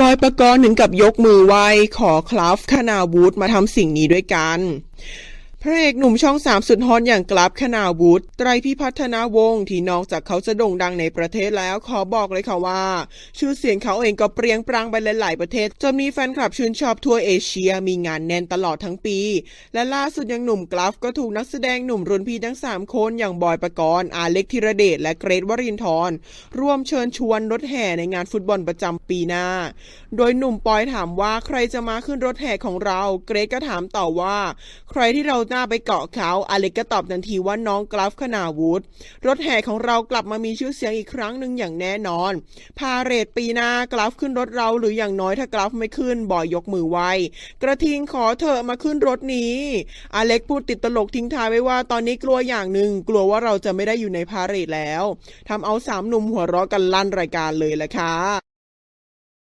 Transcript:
บอยประกรณ์ถึงกับยกมือไหว้ขอคลาฟคณาวูดมาทำสิ่งนี้ด้วยกัน พระเอกหนุ่มช่องสามสุดฮอตอย่างกราฟคณาวุฒิไตรพิพัฒนาวงศ์ที่นอกจากเขาจะโด่งดังในประเทศแล้วขอบอกเลยค่ะว่า ชื่อเสียงเขาเองก็เปรียงปรางไปหลายๆประเทศ จนมีแฟนคลับชื่นชอบทั่วเอเชียมีงานแน่นตลอดทั้งปี และล่าสุดยังหนุ่มกราฟก็ถูกนักแสดงหนุ่มรุ่นพี่ทั้ง 3 คนอย่างบอยปกรณ์อาเล็กธีรเดชและเกรทวรินทร์ร่วมเชิญชวนรถแห่ในงานฟุตบอลประจำปีหน้า โดยหนุ่มปอยถามว่าใครจะมาขึ้นรถแห่ของเรา เกรทก็ถามต่อว่า ใครที่เราน้าไปเกาะเขา อเล็กก็ตอบทันทีว่าน้องกราฟคณาวุฒิรถแห่ของเรากลับมามีชื่อเสียงอีกครั้งหนึ่งอย่างแน่นอน พาเรตปีหน้ากราฟขึ้นรถเราหรืออย่างน้อยถ้ากราฟไม่ขึ้นบอยยกมือไหว้กระทิงขอเถอะมาขึ้นรถนี้ อเล็กพูดติดตลกทิ้งท้ายไว้ว่าตอนนี้กลัวอย่างหนึ่งกลัวว่าเราจะไม่ได้อยู่ในพาเรตแล้วทำเอาสามหนุ่มหัวเราะกันลั่นรายการเลยแหละค่ะ